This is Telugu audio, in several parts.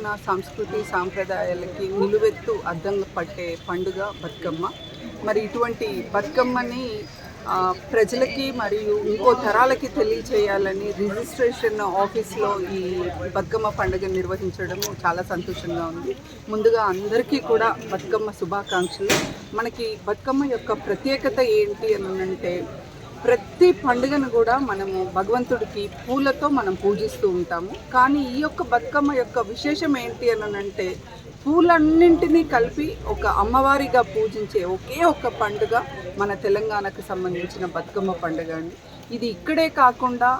తెలంగాణ సంస్కృతి సాంప్రదాయాలకి నిలువెత్తు అద్దం పట్టే పండుగ బతుకమ్మ. మరి ఇటువంటి బతుకమ్మని ప్రజలకి మరియు ఇంకో తరాలకి తెలియచేయాలని రిజిస్ట్రేషన్ ఆఫీస్లో ఈ బతుకమ్మ పండుగ నిర్వహించడం చాలా సంతోషంగా ఉంది. ముందుగా అందరికీ కూడా బతుకమ్మ శుభాకాంక్షలు. మనకి బతుకమ్మ యొక్క ప్రత్యేకత ఏంటి అని అంటే ప్రతి పండుగను కూడా మనము భగవంతుడికి పూలతో మనం పూజిస్తూ ఉంటాము. కానీ ఈ యొక్క బతుకమ్మ యొక్క విశేషం ఏంటి అని అంటే పూలన్నింటినీ కలిపి ఒక అమ్మవారిగా పూజించే ఒకే ఒక్క పండుగ మన తెలంగాణకు సంబంధించిన బతుకమ్మ పండుగ అండి. ఇది ఇక్కడే కాకుండా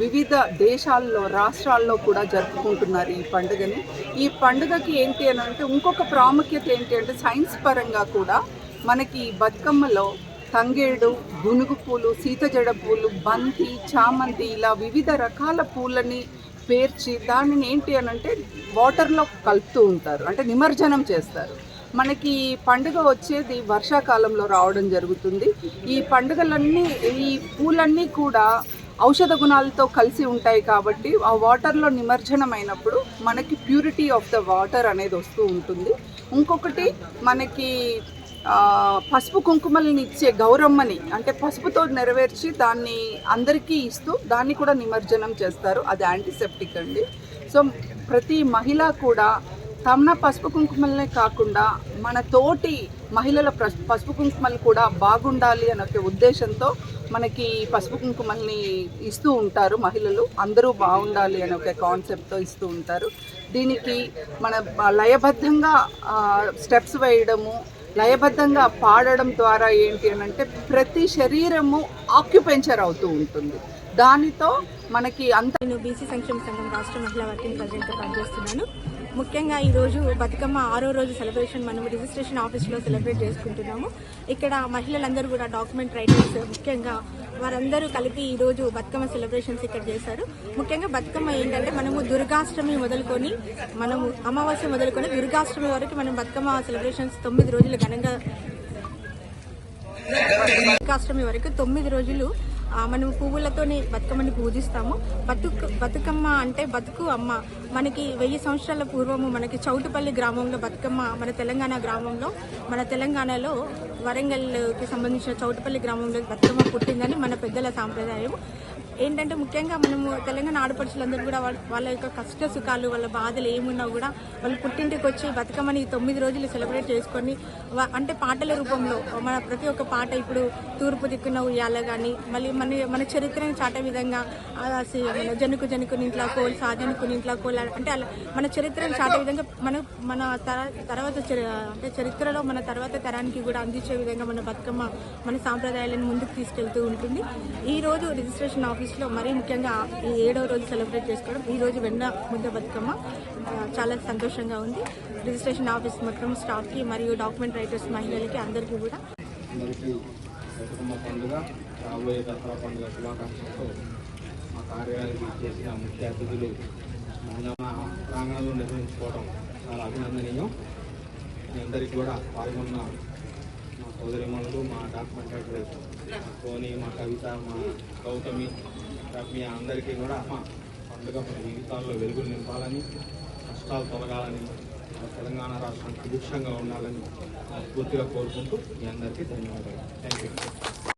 వివిధ దేశాల్లో రాష్ట్రాల్లో కూడా జరుపుకుంటున్నారు ఈ పండుగని. ఈ పండుగకి ఏంటి అని అంటే ఇంకొక ప్రాముఖ్యత ఏంటి అంటే సైన్స్ పరంగా కూడా మనకి ఈ బతుకమ్మలో తంగేడు గునుగు పూలు సీతజడ పూలు బంతి చామంతి ఇలా వివిధ రకాల పూలని పేర్చి దానిని ఏంటి అని అంటే వాటర్లో కలుపుతూ ఉంటారు. అంటే నిమజ్జనం చేస్తారు. మనకి ఈ పండుగ వచ్చేది వర్షాకాలంలో రావడం జరుగుతుంది. ఈ పండుగలన్నీ ఈ పూలన్నీ కూడా ఔషధ గుణాలతో కలిసి ఉంటాయి కాబట్టి ఆ వాటర్లో నిమజ్జనం అయినప్పుడు మనకి ప్యూరిటీ ఆఫ్ ద వాటర్ అనేది వస్తూ ఉంటుంది. ఇంకొకటి మనకి పసుపు కుంకుమల్ని ఇచ్చే గౌరమ్మని అంటే పసుపుతో నెరవేర్చి దాన్ని అందరికీ ఇస్తూ దాన్ని కూడా నిమజ్జనం చేస్తారు. అది యాంటీసెప్టిక్ అండి. సో ప్రతి మహిళ కూడా తమ పసుపు కుంకుమలనే కాకుండా మన తోటి మహిళల పసుపు కుంకుమలు కూడా బాగుండాలి అనే ఒక ఉద్దేశంతో మనకి పసుపు కుంకుమల్ని ఇస్తూ ఉంటారు మహిళలు. అందరూ బాగుండాలి అనే ఒక కాన్సెప్ట్తో ఇస్తూ ఉంటారు. దీనికి మన లయబద్ధంగా స్టెప్స్ వేయడము లయబద్ధంగా పాడడం ద్వారా ఏంటి అని అంటే ప్రతి శరీరము ఆక్యుపెంచర్ అవుతూ ఉంటుంది. దానితో మనకి అంత నేను బీసీ సంక్షేమ సంఘం రాష్ట్ర మహిళా వర్కింగ్ ప్రజెంట్ పనిచేస్తున్నాను. ముఖ్యంగా ఈరోజు బతుకమ్మ ఆరో రోజు సెలబ్రేషన్ మనం రిజిస్ట్రేషన్ ఆఫీస్లో సెలబ్రేట్ చేసుకుంటున్నాము. ఇక్కడ మహిళలందరూ కూడా డాక్యుమెంట్ రైటర్స్ ముఖ్యంగా వారందరూ కలిపి ఈరోజు బతుకమ్మ సెలబ్రేషన్స్ ఇక్కడ చేశారు. ముఖ్యంగా బతుకమ్మ ఏంటంటే మనము దుర్గాష్టమి మొదలుకొని మనము అమావాస్య మొదలుకొని దుర్గాష్టమి వరకు మనం బతుకమ్మ సెలబ్రేషన్స్ తొమ్మిది రోజులు ఘనంగా దుర్గాష్టమి వరకు తొమ్మిది రోజులు మనం పువ్వులతోనే బతుకమ్మని పూజిస్తాము. బతుకు బతుకమ్మ అంటే బతుకు అమ్మ. మనకి వెయ్యి సంవత్సరాల పూర్వము మనకి చౌటుపల్లి గ్రామంలో బతుకమ్మ మన తెలంగాణ గ్రామంలో మన తెలంగాణలో వరంగల్కి సంబంధించిన చౌటుపల్లి గ్రామంలో బతుకమ్మ పుట్టిందని మన పెద్దల సాంప్రదాయం ఏంటంటే ముఖ్యంగా మనము తెలంగాణ ఆడపడుచులందరూ కూడా వాళ్ళ వాళ్ళ యొక్క కష్ట సుఖాలు వాళ్ళ బాధలు ఏమున్నా కూడా వాళ్ళు పుట్టింటికి వచ్చి బతుకమ్మని తొమ్మిది రోజులు సెలబ్రేట్ చేసుకొని వా- అంటే పాటల రూపంలో మన ప్రతి ఒక్క పాట ఇప్పుడు తూర్పు దిక్కున ఉయ్యాల కానీ మళ్ళీ మన మన చరిత్రని చాటే విధంగా సి- జనుకు జనుకుని ఇంట్లో కోల్ సాజనుకుని ఇంట్లో కోల్ అంటే అలా మన చరిత్రను చాటే విధంగా మన మన తర తర్వాత చరి- అంటే చరిత్రలో మన తర్వాత తరానికి కూడా అందించే విధంగా మన బతుకమ్మ మన సాంప్రదాయాలను ముందుకు తీసుకెళ్తూ ఉంటుంది. ఈ రోజు రిజిస్ట్రేషన్ ఆఫీస్ ఆఫీస్లో మరీ ముఖ్యంగా ఈ ఏడవ రోజు సెలబ్రేట్ చేసుకోవడం ఈ రోజు వెన్న ముద్ద బతుకమ్మ చాలా సంతోషంగా ఉంది. రిజిస్ట్రేషన్ ఆఫీస్ మొత్తం స్టాఫ్కి మరియు డాక్యుమెంట్ రైటర్స్ మహిళలకి అందరికీ కూడా. అందరికీ బతుకమ్మ పండుగ రాబోయే దసరా పండుగ శుభాకాంక్షలతో మా కార్యాలయానికి చేసిన ముఖ్య అతిథులు మన ప్రాంగణంలో నిర్వహించుకోవడం చాలా అభినందనీయం. మీ అందరికీ కూడా పాల్గొన్న మా సోదరిమణులు మా డాక్యుమెంట్ రైటర్స్ సోని మా కవిత మా గౌతమి మీ అందరికీ కూడా మా పండుగ మన జీవితాల్లో వెలుగులు నింపాలని కష్టాలు తొలగాలని తెలంగాణ రాష్ట్రం సుభిక్షంగా ఉండాలని పూర్తిగా కోరుకుంటూ మీ అందరికీ ధన్యవాదాలు. Thank you